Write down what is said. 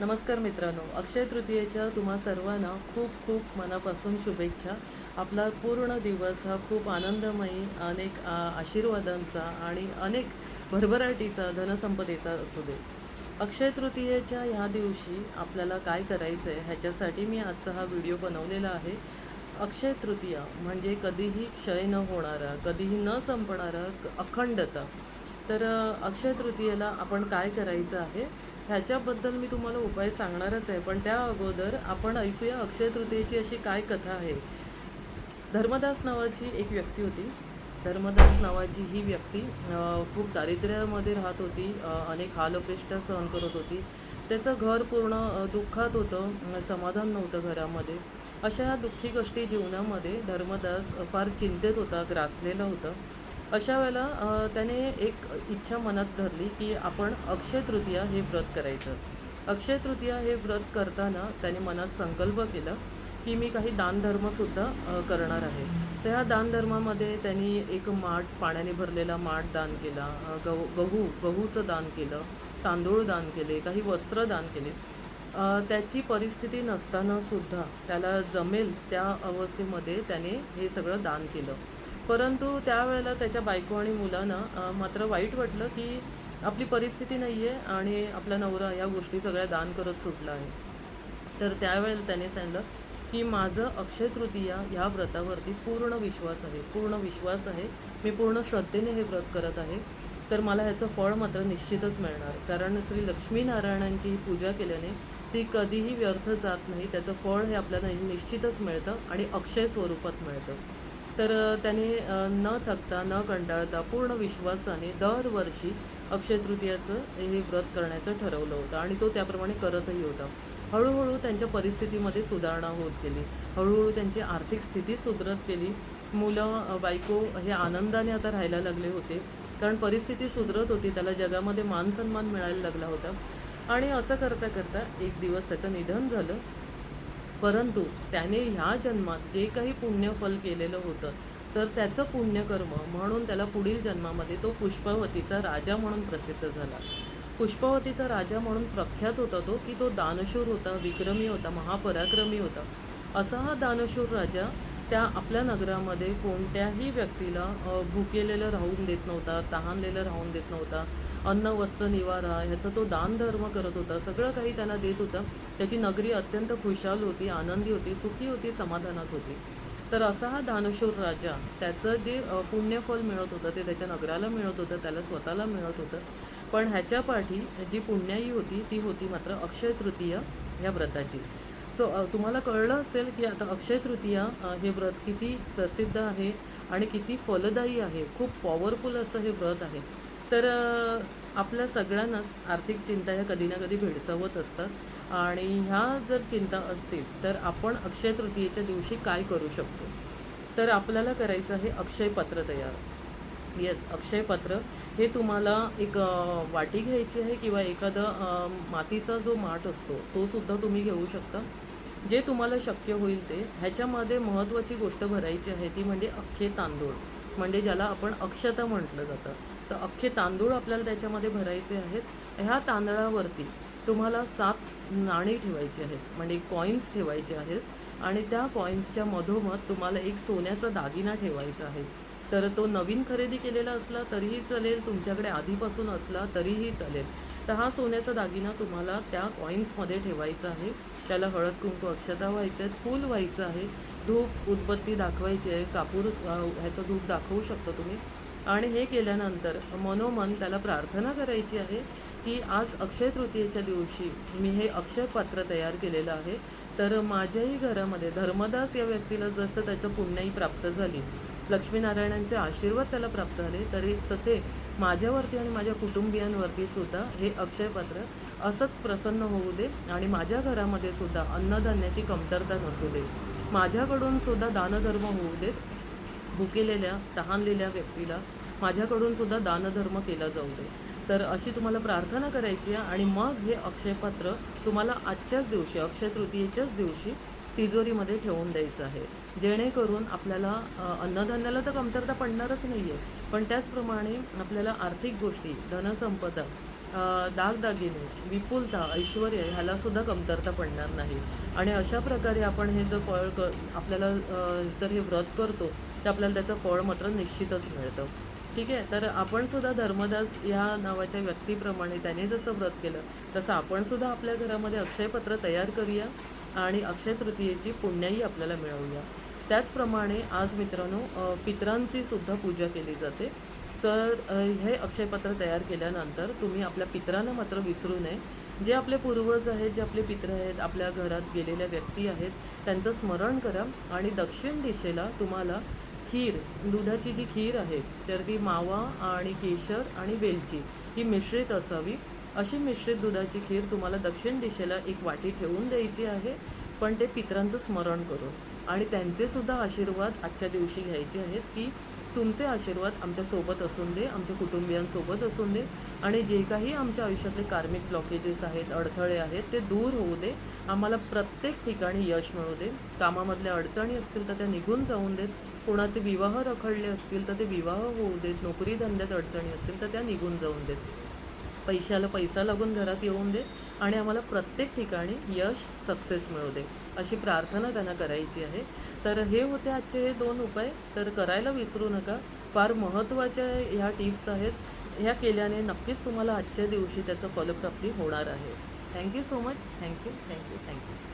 नमस्कार मित्रांनो अक्षय तृतीयेच्या तुम्हा सर्वांना खूप खूप मनापासून शुभेच्छा. आपला पूर्ण दिवस हा खूप आनंदमयी अनेक आशीर्वादांचा आणि अनेक भरभराटीचा धनसंपदेचा असू दे. अक्षय तृतीयेच्या ह्या दिवशी आपल्याला काय करायचं आहे ह्याच्यासाठी मी आजचा हा व्हिडिओ बनवलेला आहे. अक्षय तृतीया म्हणजे कधीही क्षय न होणारा कधीही न संपणारा अखंडता. तर अक्षय तृतीयेला आपण काय करायचं आहे? ह्याच्याबद्दल मी तुम्हाला उपाय सांगणारच आहे पण त्या अगोदर आपण ऐकूया अक्षय तृतीयेची अशी काय कथा आहे. धर्मदास नावाची एक व्यक्ती होती. धर्मदास नावाची ही व्यक्ती खूप दारिद्र्यामध्ये राहत होती अनेक हालअपेष्टा सहन करत होती. त्याचं घर पूर्ण दुःखात होतं समाधान नव्हतं घरामध्ये. अशा ह्या दुःखी कष्टी जीवनामध्ये धर्मदास फार चिंतेत होता ग्रासलेला होता. अशा वेळेला त्याने एक इच्छा मनात धरली की आपण अक्षय तृतीया हे व्रत करायचं. अक्षय तृतीया हे व्रत करताना त्याने मनात संकल्प केला की मी काही दानधर्मसुद्धा करणार आहे. तर ह्या दानधर्मामध्ये त्यांनी एक माठ पाण्याने भरलेला माठ दान केला गहू गहू गहूचं दान केलं तांदूळ दान केले काही वस्त्र दान केले. त्याची परिस्थिती नसतानासुद्धा त्याला जमेल त्या अवस्थेमध्ये त्याने हे सगळं दान केलं. परंतु त्यावेळेला त्याच्या बायको आणि मुलांना मात्र वाईट वाटलं की आपली परिस्थिती नाही आहे आणि आपला नवरा या गोष्टी सगळ्या दान करत सुटला आहे. तर त्यावेळेला त्याने सांगितलं की माझं अक्षय तृतीया ह्या व्रतावरती पूर्ण विश्वास आहे पूर्ण विश्वास आहे. मी पूर्ण श्रद्धेने हे व्रत करत आहे. तर मला ह्याचं फळ मात्र निश्चितच मिळणार. कारण श्री लक्ष्मीनारायणांची ही पूजा केल्याने ती कधीही व्यर्थ जात नाही. त्याचं फळ हे आपल्याला निश्चितच मिळतं आणि अक्षय स्वरूपात मिळतं. तर त्याने न थकता न कंटाळता पूर्ण विश्वासाने दरवर्षी अक्षय तृतीयाचं हे व्रत करण्याचं ठरवलं होतं आणि तो त्याप्रमाणे करतही होता. हळूहळू त्यांच्या परिस्थितीमध्ये सुधारणा होत गेली. हळूहळू त्यांची आर्थिक स्थिती सुधरत गेली. मुलं बायको हे आनंदाने आता राहायला लागले होते. कारण परिस्थिती सुधरत होती. त्याला जगामध्ये मानसन्मान मिळायला लागला होता. आणि असं करता करता एक दिवस त्याचं निधन झालं. परंतु त्याने ह्या जन्मात जे काही पुण्यफल केलेलं होतं तर त्याचं पुण्यकर्म म्हणून त्याला पुढील जन्मामध्ये तो पुष्पवतीचा राजा म्हणून प्रसिद्ध झाला. पुष्पवतीचा राजा म्हणून प्रख्यात होता तो की तो दानशूर होता विक्रमी होता महापराक्रमी होता. असा हा दानशूर राजा त्या आपल्या नगरामध्ये कोणत्याही व्यक्तीला भुकेलेलं राहून देत नव्हता तहानलेलं राहून देत नव्हता. अन्न वस्त्र निवारा ह्याचा तो दानधर्म करत होता. सगळं काही त्यांना देत होता. त्याची नगरी अत्यंत खुशाल होती आनंदी होती सुखी होती समाधानात होती. तर असा हा दानशूर राजा त्याचं जे पुण्यफल मिळत होतं ते त्याच्या नगराला मिळत होतं त्याला स्वतःला मिळत होतं. पण ह्याच्या पाठी जी पुण्याई होती ती होती मात्र अक्षय तृतीय ह्या व्रताची. सो तुम्हाला कळलं असेल की आता अक्षय तृतीया हे व्रत किती प्रसिद्ध आहे आणि किती फलदायी आहे. खूप पॉवरफुल असं हे व्रत आहे. तर आपल्या सगळ्यांनाच आर्थिक चिंता ह्या कधी ना कधी भेडसावत असतात. आणि ह्या जर चिंता असतील तर आपण अक्षय तृतीयेच्या दिवशी काय करू शकतो? तर आपल्याला करायचं आहे अक्षय पत्र तयार. येस अक्षय पत्र हे तुम्हाला एक वाटी घ्यायची आहे किंवा एखादा मातीचा जो माठ असतो तो सुद्धा तुम्ही घेऊ शकता. जे तुम्हाला शक्य होईल ते. ह्याच्यामध्ये महत्त्वाची गोष्ट भरायची आहे ती म्हणजे अख्खे तांदूळ. म्हणजे ज्याला आपण अक्षता म्हटलं जातं. तर अख्खे तांदूळ आपल्याला त्याच्यामध्ये भरायचे आहेत. ह्या तांदळावरती तुम्हाला सात नाणी ठेवायची आहेत. म्हणजे कॉईन्स ठेवायचे आहेत. आणि त्या कॉईन्सच्या मधोमध तुम्हाला एक सोन्याचा दागिना ठेवायचा आहे. तर तो नवीन खरेदी केलेला असला तरीही चालेल तुमच्याकडे आधीपासून असला तरीही चालेल. तर हा सोन्याचा दागिना तुम्हाला त्या कॉईन्समध्ये ठेवायचा आहे. त्याला हळद कुंकू अक्षता व्हायचं आहेत फूल व्हायचं आहे. धूप उदबत्ती दाखवायची आहे. कापूर ह्याचं धूप दाखवू शकता तुम्ही. आणि हे केल्यानंतर मनोमन त्याला प्रार्थना करायची आहे की आज अक्षय तृतीयेच्या दिवशी मी हे अक्षय पात्र तयार केलेलं आहे. तर माझ्याही घरामध्ये धर्मदास या व्यक्तीला जसं त्याचं पुण्याई प्राप्त झाली लक्ष्मीनारायणांचे आशीर्वाद त्याला प्राप्त झाले तरी तसे माझ्यावरती आणि माझ्या कुटुंबियांवरती सुद्धा हे अक्षयपात्र असंच प्रसन्न होऊ दे आणि माझ्या घरामध्ये सुद्धा अन्नधान्याची कमतरता नसू दे. माझ्याकडून सुद्धा दानधर्म होऊ देत भुकेलेल्या तहानलेल्या व्यक्तीला माझ्याकडून सुद्धा दानधर्म केला जाऊ दे. तर अशी तुम्हाला प्रार्थना करायची आहे आणि मग हे अक्षयपात्र तुम्हाला आजच्याच दिवशी अक्षय तृतीयेच्याच दिवशी तिजोरीमध्ये ठेवून द्यायचं आहे. जेणेकरून आपल्याला अन्नधान्याला तर कमतरता पडणारच नाही आहे पण त्याचप्रमाणे आपल्याला आर्थिक गोष्टी धनसंपदा दागदागिने विपुलता ऐश्वर ह्यालासुद्धा कमतरता पडणार नाही. आणि अशा प्रकारे आपण हे जर फळ क आपल्याला जर हे व्रत करतो तर आपल्याला त्याचं फळ मात्र निश्चितच मिळतं. ठीक आहे? तर आपण सुद्धा धर्मदास या नावाच्या व्यक्तीप्रमाणे त्याने जसं व्रत केलं तसं आपण सुद्धा आपल्या घरामध्ये अक्षयपत्र तयार करूया आणि अक्षय तृतीयेची पुण्याही आपल्याला मिळवूया. त्याचप्रमाणे आज मित्रांनो पितरांची सुद्धा पूजा केली जाते. सर हे अक्षयपत्र तयार केल्यानंतर तुम्ही आपल्या पितरांना मात्र विसरू नये. जे आपले पूर्वज आहेत जे आपले पित्र आहेत आपल्या घरात गेलेल्या व्यक्ती आहेत त्यांचं स्मरण करा आणि दक्षिण दिशेला तुम्हाला खीर दुधाची जी खीर आहे तर ती मावा आणि केशर आणि वेलची ही मिश्रित असावी. अशी मिश्रित दुधाची खीर तुम्हाला दक्षिण दिशेला एक वाटी ठेवून द्यायची आहे पण ते पितरांचं स्मरण करून आणि त्यांचेसुद्धा आशीर्वाद आजच्या दिवशी घ्यायचे आहेत की तुमचे आशीर्वाद आमच्यासोबत असून दे आमच्या कुटुंबियांसोबत असून दे. आणि जे काही आमच्या आयुष्यातले कार्मिक ब्लॉकेजेस आहेत अडथळे आहेत ते दूर होऊ दे. आम्हाला प्रत्येक ठिकाणी यश मिळू दे. कामामधल्या अडचणी असतील तर त्या निघून जाऊन देत. कोणाचे विवाह रखडले असतील तर ते विवाह होऊ देत नोकरी धंद्यात अडचणी असतील तर त्या निघून जाऊन देत. पैशाला पैसा लागून घरात येऊन देत आणि आम्हाला प्रत्येक ठिकाणी यश सक्सेस मिळू दे अशी प्रार्थना त्यांना करायची आहे. तर हे होते आजचे हे दोन उपाय. तर करायला विसरू नका. फार महत्त्वाच्या ह्या टिप्स आहेत. ह्या केल्याने नक्कीच तुम्हाला आजच्या दिवशी त्याचं फलप्राप्ती होणार आहे. Thank you so much thank you thank you thank you